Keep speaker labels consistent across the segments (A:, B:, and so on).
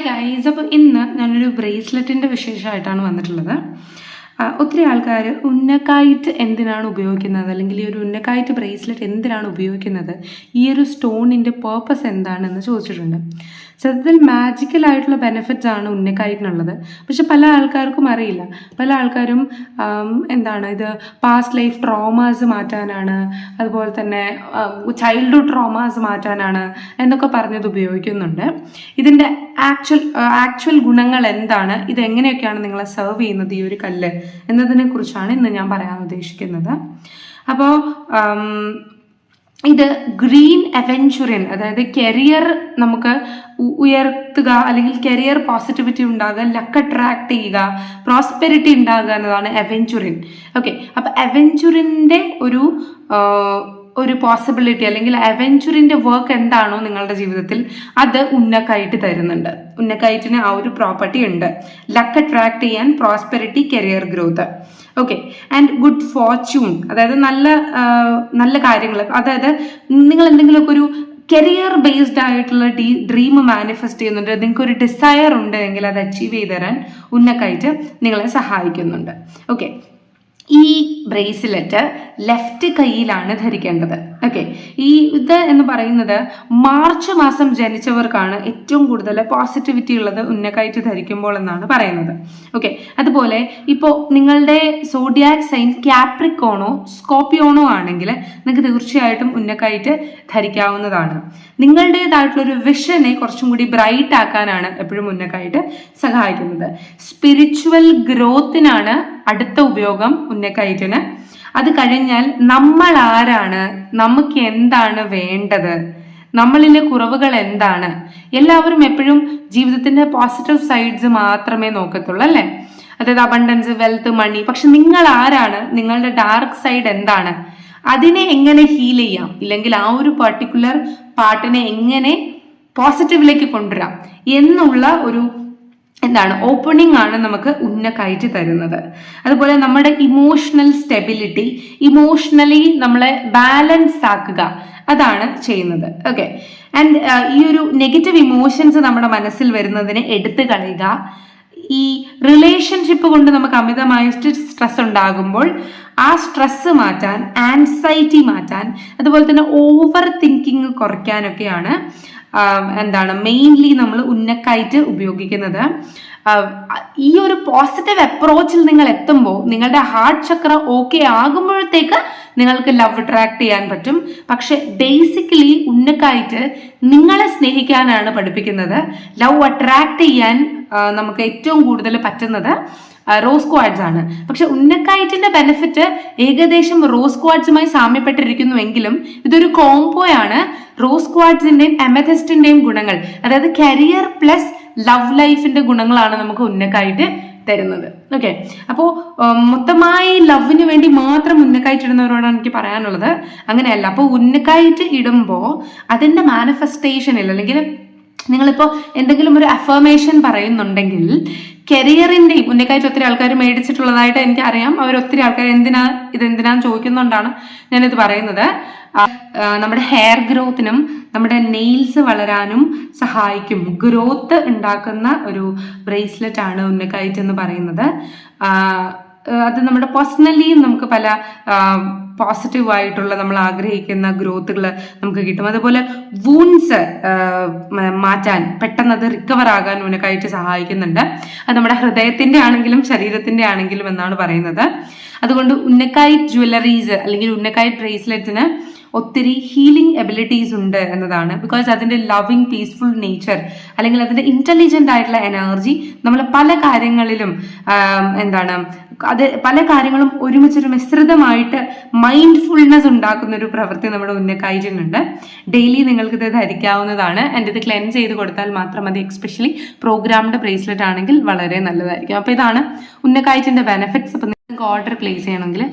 A: Guys അപ്പോൾ ഇന്ന് ഞാനൊരു ബ്രേസ്ലെറ്റിന്റെ വിശേഷമായിട്ടാണ് വന്നിട്ടുള്ളത്. ഒത്തിരി ആൾക്കാർ ഉന്നക്കായിട്ട് എന്തിനാണ് ഉപയോഗിക്കുന്നത്? അല്ലെങ്കിൽ ഈ ഒരു ഉന്നക്കായിട്ട് ബ്രേസ്ലെറ്റ് എന്തിനാണ് ഉപയോഗിക്കുന്നത്? ഈ ഒരു സ്റ്റോണിന്റെ പേർപ്പസ് എന്താണെന്ന് ചോദിച്ചിട്ടുണ്ട്. സത്യത്തിൽ മാജിക്കൽ ആയിട്ടുള്ള ബെനിഫിറ്റ്സ് ആണ് ഉന്നക്കായിട്ടിനുള്ളത്. പക്ഷെ പല ആൾക്കാർക്കും അറിയില്ല. പല ആൾക്കാരും എന്താണ് ഇത് പാസ്റ്റ് ലൈഫ് ട്രോമാസ് മാറ്റാനാണ് അതുപോലെ തന്നെ ചൈൽഡ്ഹുഡ് ട്രോമാസ് മാറ്റാനാണ് എന്നൊക്കെ പറഞ്ഞത് ഉപയോഗിക്കുന്നുണ്ട്. ഇതിന്റെ ആക്ച്വൽ ആക്ച്വൽ ഗുണങ്ങൾ എന്താണ്? ഇത് എങ്ങനെയൊക്കെയാണ് നിങ്ങളെ സെർവ് ചെയ്യുന്നത് ഈ ഒരു കല്ല്? എന്നതിനെ കുറിച്ചാണ് ഇന്ന് ഞാൻ പറയാൻ ഉദ്ദേശിക്കുന്നത്. അപ്പോൾ ഇത് ഗ്രീൻ അവെഞ്ചുറിയൻ അതായത് കരിയർ നമുക്ക് ഉയർത്തുക അല്ലെങ്കിൽ കരിയർ പോസിറ്റിവിറ്റി ഉണ്ടാകുക ലക്ക് അട്രാക്ട് ചെയ്യുക പ്രോസ്പെരിറ്റി ഉണ്ടാകുക എന്നതാണ് അവെഞ്ചുറിൻ ഓക്കെ അപ്പൊ അവെഞ്ചുറിന്റെ ഒരു ഒരു പോസിബിലിറ്റി അല്ലെങ്കിൽ അവഞ്ചുറിന്റെ വർക്ക് എന്താണോ നിങ്ങളുടെ ജീവിതത്തിൽ അത് ഉന്നക്കായിട്ട് തരുന്നുണ്ട്. ഉന്നക്കായിട്ടിന് ആ ഒരു പ്രോപ്പർട്ടി ഉണ്ട്. ലക്ക് അട്രാക്ട് ചെയ്യാൻ prosperity career growth okay and good fortune അതായത് നല്ല നല്ല കാര്യങ്ങൾ. അതായത് നിങ്ങൾ എന്തെങ്കിലുമൊക്കെ ഒരു കരിയർ ബേസ്ഡ് ആയിട്ടുള്ള ഡീ ഡ്രീം മാനിഫെസ്റ്റ് ചെയ്യുന്നുണ്ട്. നിങ്ങൾക്ക് ഒരു ഡിസയർ ഉണ്ട് എങ്കിൽ അത് അച്ചീവ് ചെയ്ത് തരാൻ ഉന്നക്കായിട്ട് നിങ്ങളെ സഹായിക്കുന്നുണ്ട്. ഓക്കെ ഈ ബ്രേസ്ലെറ്റ് ലെഫ്റ്റ് കൈയിലാണ് ധരിക്കേണ്ടത്. ഓക്കെ ഈ ഇത് എന്ന് പറയുന്നത് മാർച്ച് മാസം ജനിച്ചവർക്കാണ് ഏറ്റവും കൂടുതൽ പോസിറ്റിവിറ്റി ഉള്ളത് ഉന്നക്കയറ്റ് ധരിക്കുമ്പോൾ എന്നാണ് പറയുന്നത്. ഓക്കെ അതുപോലെ ഇപ്പോൾ നിങ്ങളുടെ സോഡിയാക് സൈൻ ക്യാപ്രിക്കോണോ സ്കോപ്പിയോണോ ആണെങ്കിൽ നിങ്ങൾക്ക് തീർച്ചയായിട്ടും ഉന്നക്കയറ്റ് ധരിക്കാവുന്നതാണ്. നിങ്ങളുടേതായിട്ടുള്ള ഒരു വിഷനെ കുറച്ചും കൂടി ബ്രൈറ്റ് ആക്കാനാണ് എപ്പോഴും ഉന്നക്കായിട്ട് സഹായിക്കുന്നത്. സ്പിരിച്വൽ ഗ്രോത്തിനാണ് അടുത്ത ഉപയോഗം ഉന്നക്കയറ്റിന് അത് കഴിഞ്ഞാൽ നമ്മൾ ആരാണ് നമുക്ക് എന്താണ് വേണ്ടത്? നമ്മളിലെ കുറവുകൾ എന്താണ്? എല്ലാവരും എപ്പോഴും ജീവിതത്തിന്റെ പോസിറ്റീവ് സൈഡ്സ് മാത്രമേ നോക്കത്തുള്ളൂ അല്ലേ? അതായത് അബണ്ടൻസ് വെൽത്ത് മണി പക്ഷെ നിങ്ങൾ ആരാണ്? നിങ്ങളുടെ ഡാർക്ക് സൈഡ് എന്താണ്? അതിനെ എങ്ങനെ ഹീൽ ചെയ്യാം? ഇല്ലെങ്കിൽ ആ ഒരു പർട്ടിക്കുലർ പാർട്ടിനെ എങ്ങനെ പോസിറ്റീവിലേക്ക് കൊണ്ടുവരാം? എന്നുള്ള ഒരു എന്താണ്? ഓപ്പണിംഗ് ആണ് നമുക്ക് ഉന്നക്കായിട്ട് തരുന്നത്. അതുപോലെ നമ്മുടെ ഇമോഷണൽ സ്റ്റെബിലിറ്റി ഇമോഷണലി നമ്മളെ ബാലൻസ് ആക്കുക അതാണ് ചെയ്യുന്നത്. ഓക്കെ ആൻഡ് ഈ ഒരു നെഗറ്റീവ് ഇമോഷൻസ് നമ്മുടെ മനസ്സിൽ വരുന്നതിനെ എടുത്തു കളയുക. ഈ റിലേഷൻഷിപ്പ് കൊണ്ട് നമുക്ക് അമിതമായിട്ട് സ്ട്രെസ് ഉണ്ടാകുമ്പോൾ ആ സ്ട്രെസ് മാറ്റാൻ ആൻസൈറ്റി മാറ്റാൻ അതുപോലെ തന്നെ ഓവർ തിങ്കിങ് കുറയ്ക്കാനൊക്കെയാണ് എന്താണ് മെയിൻലി നമ്മൾ ഉന്നക്കായിട്ട് ഉപയോഗിക്കുന്നത്. ഈ ഒരു പോസിറ്റീവ് അപ്രോച്ചിൽ നിങ്ങൾ എത്തുമ്പോൾ നിങ്ങളുടെ ഹാർട്ട് ചക്ര ഓക്കെ ആകുമ്പോഴത്തേക്ക് നിങ്ങൾക്ക് ലവ് അട്രാക്ട് ചെയ്യാൻ പറ്റും. പക്ഷെ ബേസിക്കലി ഉന്നക്കായിട്ട് നിങ്ങളെ സ്നേഹിക്കാനാണ് പഠിപ്പിക്കുന്നത്. ലവ് അട്രാക്ട് ചെയ്യാൻ നമുക്ക് ഏറ്റവും കൂടുതൽ പറ്റുന്നത് റോസ് ക്വാഡ്സ് ആണ്. പക്ഷെ ഉന്നക്കായറ്റിന്റെ ബെനിഫിറ്റ് ഏകദേശം റോസ് ക്വാഡ്സുമായി സാമ്യപ്പെട്ടിരിക്കുന്നുവെങ്കിലും ഇതൊരു കോംബോ ആണ്. റോസ് ക്വാഡ്സിന്റെയും എമഥസ്റ്റിന്റെയും ഗുണങ്ങൾ. അതായത് കരിയർ പ്ലസ് ലവ് ലൈഫിന്റെ ഗുണങ്ങളാണ് നമുക്ക് ഉന്നക്കായിട്ട് തരുന്നത്. ഓക്കെ അപ്പോൾ മൊത്തമായി ലവിന് വേണ്ടി മാത്രം ഉന്നക്കായിട്ട് ഇടുന്നവരോടാണ് എനിക്ക് പറയാനുള്ളത്. അങ്ങനെയല്ല. അപ്പോൾ ഉന്നക്കായിട്ട് ഇടുമ്പോൾ അതിന്റെ മാനിഫെസ്റ്റേഷനിൽ അല്ലെങ്കിൽ നിങ്ങളിപ്പോൾ എന്തെങ്കിലും ഒരു അഫർമേഷൻ പറയുന്നുണ്ടെങ്കിൽ കരിയറിന്റെയും ഉന്നക്കായിട്ട് ഒത്തിരി ആൾക്കാർ മേടിച്ചിട്ടുള്ളതായിട്ട് എനിക്കറിയാം അവർ ഒത്തിരി ആൾക്കാർ എന്തിനാ ഇതെന്തിനാന്ന് ചോദിക്കുന്നുകൊണ്ടാണ് ഞാനിത് പറയുന്നത്. നമ്മുടെ ഹെയർ ഗ്രോത്തിനും നമ്മുടെ നെയിൽസ് വളരാനും സഹായിക്കും. ഗ്രോത്ത് ഉണ്ടാക്കുന്ന ഒരു ബ്രേസ്ലെറ്റ് ആണ് ഉന്നക്കായിട്ട് എന്ന് പറയുന്നത്. അത് നമ്മുടെ പേഴ്സണലിയും നമുക്ക് പല പോസിറ്റീവ് ആയിട്ടുള്ള നമ്മൾ ആഗ്രഹിക്കുന്ന ഗ്രോത്തുകൾ നമുക്ക് കിട്ടും. അതുപോലെ വൂൺസ് മാറ്റാൻ പെട്ടെന്ന് അത് റിക്കവർ ആകാൻ ഉനക്കായിട്ട് സഹായിക്കുന്നുണ്ട്. അത് നമ്മുടെ ഹൃദയത്തിന്റെ ആണെങ്കിലും ശരീരത്തിന്റെ ആണെങ്കിലും എന്നാണ് പറയുന്നത്. അതുകൊണ്ട് ഉന്നക്കായി ജ്വല്ലറീസ് അല്ലെങ്കിൽ ഉന്നക്കായി ബ്രേസ്ലെറ്റിന് ഒത്തിരി ഹീലിംഗ് എബിലിറ്റീസ് ഉണ്ട് എന്നതാണ്. ബിക്കോസ് അതിന്റെ ലവിങ് പീസ്ഫുൾ നേച്ചർ അല്ലെങ്കിൽ അതിന്റെ ഇന്റലിജന്റ് ആയിട്ടുള്ള എനർജി നമ്മൾ പല കാര്യങ്ങളിലും എന്താണ് അത് പല കാര്യങ്ങളും ഒരുമിച്ചൊരു മിശ്രിതമായിട്ട് മൈൻഡ്ഫുൾനെസ് ഉണ്ടാക്കുന്ന ഒരു പ്രവൃത്തി നമ്മുടെ ഉന്നക്കായിട്ടുണ്ട് ഡെയിലി നിങ്ങൾക്ക് ഇത് ധരിക്കാവുന്നതാണ്. എന്റെ ഇത് ക്ലെൻസ് ചെയ്ത് കൊടുത്താൽ മാത്രം മതി. എക്സ്പെഷ്യലി പ്രോഗ്രാംഡ് ബ്രേസ്ലെറ്റ് ആണെങ്കിൽ വളരെ നല്ലതായിരിക്കും. അപ്പോൾ ഇതാണ് ഉന്നക്കായിറ്റിന്റെ ബെനിഫിറ്റ്സ് അപ്പൊ നിങ്ങൾക്ക് ഓർഡർ പ്ലേസ് ചെയ്യണമെങ്കിൽ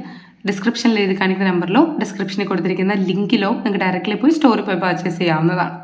A: ഡിസ്ക്രിപ്ഷനിൽ എഴുതി കാണിക്കുന്ന നമ്പറിലോ ഡിസ്ക്രിപ്ഷനിൽ കൊടുത്തിരിക്കുന്ന ലിങ്കിലോ നിങ്ങൾക്ക് ഡയറക്റ്റ്ലി പോയി സ്റ്റോറിൽ പോയി പർച്ചേസ് ചെയ്യാവുന്നതാണ്.